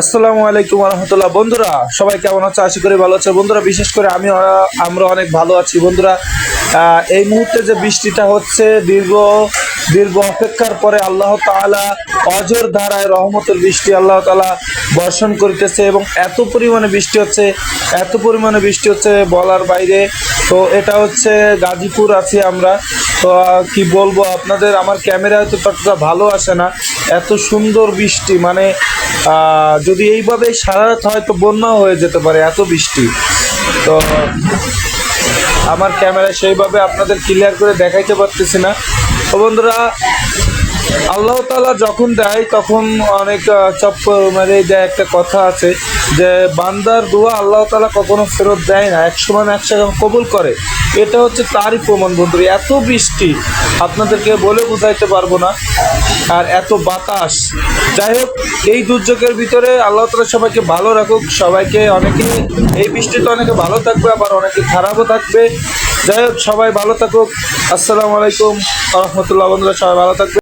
আসসালামু আলাইকুম রহমতুল্লাহ বন্ধুরা, সবাই কেমন আছে? আশা করি ভালো আছে। বন্ধুরা, বিশেষ করে আমি আমরা অনেক ভালো আছি। বন্ধুরা এই মুহূর্তে যে বৃষ্টিটা হচ্ছে দীর্ঘ দীর্ঘ অপেক্ষার পরে আল্লাহ তাআলা অজর ধারায় রহমতের বৃষ্টি আল্লাহ তাআলা বর্ষণ করিতেছে এবং এত পরিমাণে বৃষ্টি হচ্ছে, এত পরিমাণে বৃষ্টি হচ্ছে বলার বাইরে। তো এটা হচ্ছে গাজীপুর আছি আমরা। তো কি বলব আপনাদের? আমার ক্যামেরা হয়তো ততটা ভালো আসে না। এত সুন্দর বৃষ্টি মানে যদি এইভাবে সারা রাত হয়তো বন্যাও হয়ে যেতে পারে এত বৃষ্টি। তো, আমার ক্যামেরা সেইভাবে আপনাদের ক্লিয়ার করে দেখাইতে পারতেছি না। বন্ধুরা, আল্লাহ তালা যখন দেয়, তখন অনেক চপ্প মেরে দেয় একটা কথা আছে যে, বান্দার দোয়া আল্লাহ তালা কখনো ফেরত দেয় না, এক সময় না এক সময় কবুল করে। এটা হচ্ছে তারই প্রমাণ বন্ধুরা, এত বৃষ্টি, আপনাদেরকে বলে বোঝাইতে পারব না, আর এত বাতাস। যাই হোক, এই দুর্যোগের ভিতরে আল্লাহ তালা সবাইকে ভালো রাখুক, সবাইকে অনেকে, এই বৃষ্টিতে অনেকে ভালো থাকবে, আবার অনেকে খারাপও থাকবে। যাই হোক সবাই ভালো থাকুক। আসসালামু আলাইকুম। রহমতুল্লাহ বন্ধুরা সবাই ভালো থাকবে